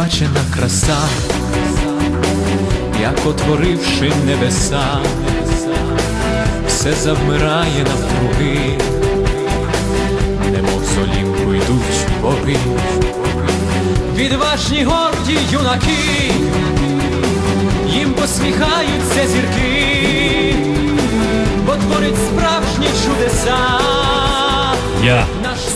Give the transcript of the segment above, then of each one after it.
невбачена краса, як отворивши небеса, все завмирає навкруги, немов з Олімпу йдуть боги, відважні горді юнаки, їм посміхаються зірки, бо творить справжні чудеса. Я. Наш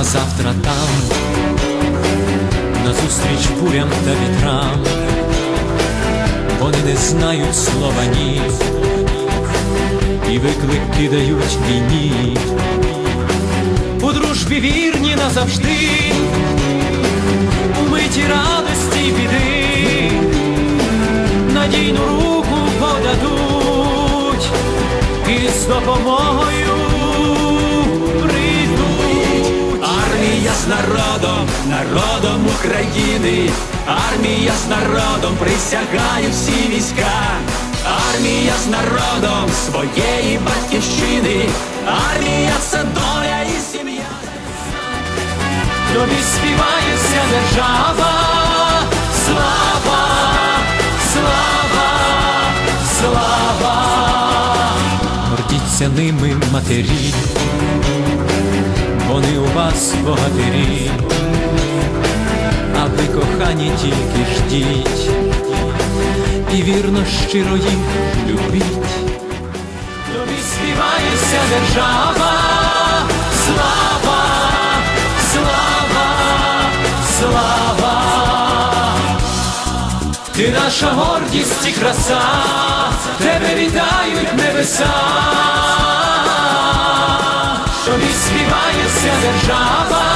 а завтра там, назустріч бурям та вітрам, вони не знають слова ні, і виклик кидають війні, у дружбі вірні назавжди, у миті радості й біди. Надійну руку подадуть. І з допомогою народом, народом України, армія з народом присягає всі війська, армія з народом своєї батьківщини, армія це доля і сім'я. Тобі співає вся держава, слава, слава, слава, гордіться ними матері, вас богатирі, а ви кохані тільки ждіть, і вірно щиро їх любіть. Тобі співає вся держава, слава, слава, слава, ти наша гордість і краса, тебе вітають небеса, тобі співає вся держава,